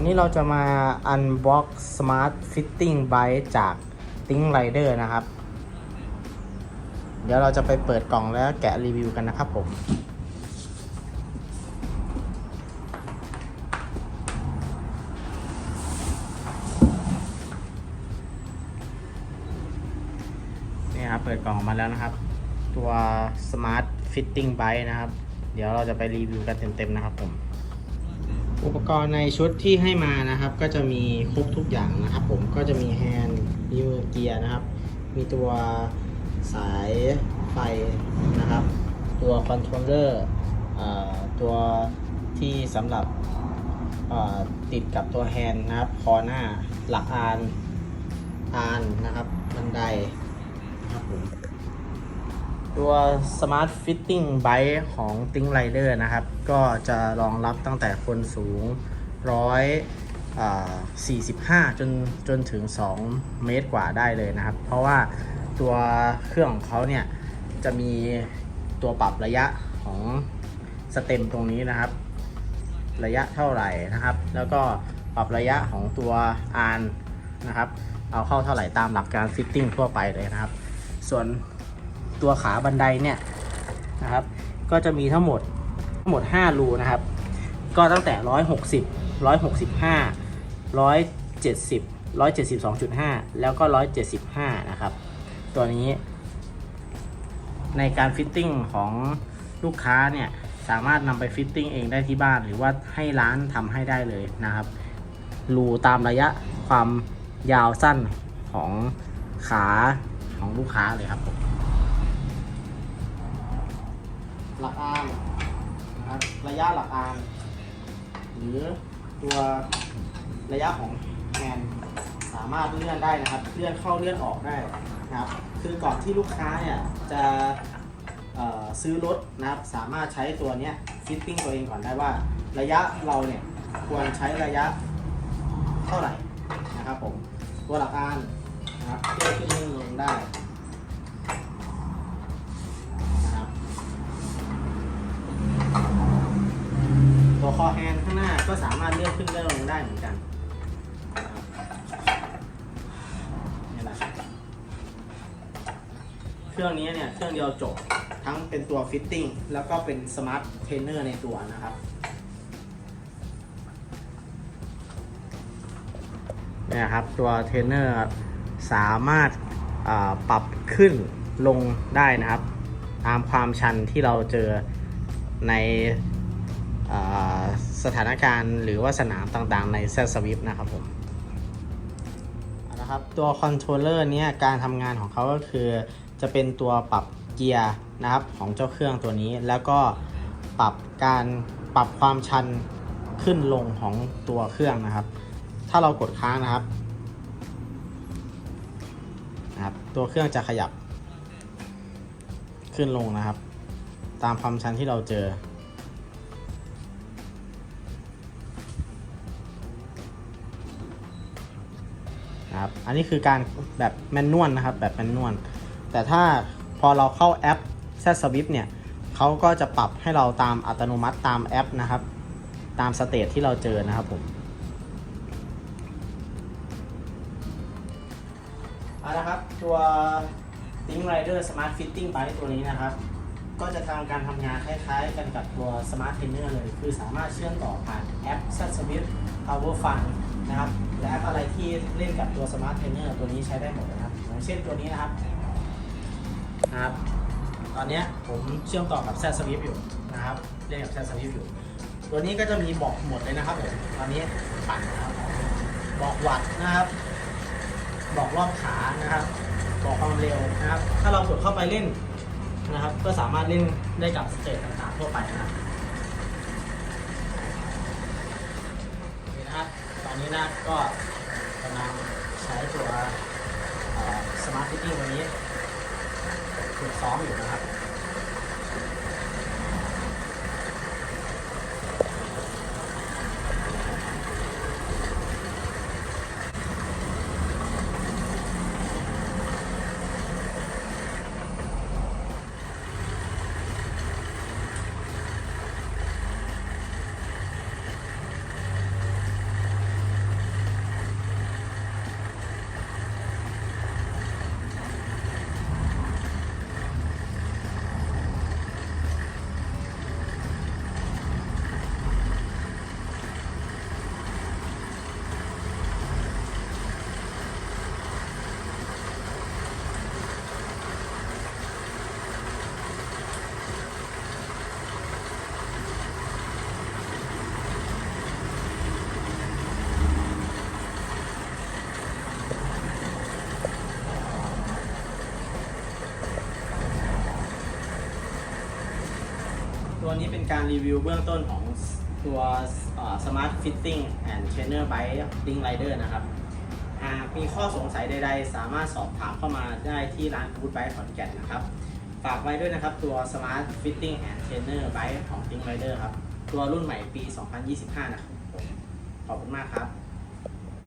วันนี้เราจะมา unbox smart fitting bike จาก Think Rider นะครับ เดี๋ยวเราจะไปเปิดกล่องแล้วแกะรีวิวกันนะครับผม นี่ครับ เปิดกล่องออกมาแล้วนะครับ ตัว smart fitting bike นะครับ เดี๋ยวเราจะไปรีวิวกันเต็มๆนะครับผม อุปกรณ์ในชุดที่ให้มานะครับ ก็จะมีครบทุกอย่างนะครับ ผมก็จะมีแฮนด์มีเกียร์นะครับ มีตัวสายไฟนะครับ ตัวคอนโทรลเลอร์ตัวที่สำหรับติดกับตัวแฮนด์นะครับ คอหน้าหลักอานอานนะครับ บันไดนะครับผม ตัว Smart Fitting Bike ของ t i n k Rider นะครับ ก็จะรองรับตั้งแต่คนสูง 145 จนจนถึง 2 เมตรกว่าได้เลยนะครับ เพราะว่าตัวเครื่องของเขาเนี่ย จะมีตัวปรับระยะของสเต็มตรงนี้นะครับ ระยะเท่าไหร่นะครับ แล้วก็ปรับระยะของตัวอานนะครับ เอาเข้าเท่าไหร่ตามหลักการฟิตติ้งทั่วไปเลยนะครับ ส่วน ตัวขาบันไดเนี่ยนะครับ ก็จะมีทั้งหมดทั้งหมด 5 รูนะครับ ก็ตั้งแต่ 160 165 170 172.5 แล้วก็ 175 นะครับ ตัวนี้ ในการฟิตติ้งของลูกค้าเนี่ย สามารถนำไปฟิตติ้งเองได้ที่บ้าน หรือว่าให้ร้านทำให้ได้เลยนะครับ รูตามระยะความยาวสั้นของขาของลูกค้าเลยครับผม หลักอานนะครับระยะหลักอานหรือตัวระยะของแฮนสามารถเลื่อนได้นะครับเลื่อนเข้าเลื่อนออกได้นะครับคือก่อนที่ลูกค้าเนี่ยจะซื้อรถนะครับสามารถใช้ตัวนี้ฟิตติ้งตัวเองก่อนได้ว่า ระยะเราเนี่ยควรใช้ระยะเท่าไหร่นะครับผมตัวหลักอานนะครับเลื่อนขึ้นลงได้นะครับ ตัวค อแฮนข้างหน้าก็สามารถเลื่อนขึ้นเลื่อนลงได้เหมือนกันนี่แหละเครื่องนี้เนี่ยเครื่องเดียวจบทั้งเป็นตัวฟิตติ้งแล้วก็เป็นสมาร์ทเทรนเนอร์ในตัวนะครับเนี่ยครับตัวเทรนเนอร์สามารถปรับขึ้นลงได้นะครับ ตามความชันที่เราเจอในอา สถานการณ์หรือว่าสนามต่างๆในเซสวิฟนะครับผมเอาละครับตัวคอนโทรลเลอร์เนี้ยการทำงานของเขาก็คือ จะเป็นตัวปรับเกียร์นะครับของเจ้าเครื่องตัวนี้แล้วก็ปรับการปรับความชันขึ้นลงของตัวเครื่องนะครับ ถ้าเรากดค้างนะครับนะครับ ตัวเครื่องจะขยับขึ้นลงนะครับ ตามความชันที่เราเจอ นะครับอันนี้คือการแบบแมนนวลนะครับแบบแมนนวลแต่ถ้าพอเราเข้าแอป Z Swift เนี่ยเขาก็จะปรับให้เราตามอัตโนมัติตามแอปนะครับ ตามสเตทที่เราเจอนะครับผมเอาละครับตัว Think Rider Smart Fitting Bike ตัวนี้นะครับ ก็จะทำการทำงานคล้ายๆ กันกับตัว Smart Trainer เลย คือสามารถเชื่อมต่อผ่านแอป Z Swift Power Fun นะครับและแอปอะไรที่เล่นกับตัว Smart Trainer ตัวนี้ใช้ได้หมดนะครับอย่างเช่นตัวนี้นะครับนะครับ ตอนนี้ผมเชื่อมต่อกับ Z Swift อยู่นะครับเล่นกับ Z Swift อยู่ ตัวนี้ก็จะมีบอกหมดเลยนะครับผมตอนนี้ปั่นนะครับบอกวัดนะครับ บอกรอบขานะครับ บอกความเร็วนะครับ ถ้าเรากดเข้าไปเล่น นะครับ ก็สามารถเล่นได้กับสเตจต่างๆทั่วไปนะครับนี่นะครับตอนนี้นะก็กำลังใช้ตัวสมาร์ทฟิตติ้งตัวนี้ฝึกซ้อมอยู่นะครับ ตัวนี้เป็นการรีวิวเบื้องต้นของตัว Smart Fitting and Trainer Bike Ding Rider นะครับ หากมีข้อสงสัยใดๆ สามารถสอบถามเข้ามาได้ที่ร้าน Good Bike ขอนแก่นนะครับ ฝากไว้ด้วยนะครับตัว Smart Fitting and Trainer Bike ของ Ding Rider ครับ ตัวรุ่นใหม่ปี 2025 นะครับขอบคุณมากครับ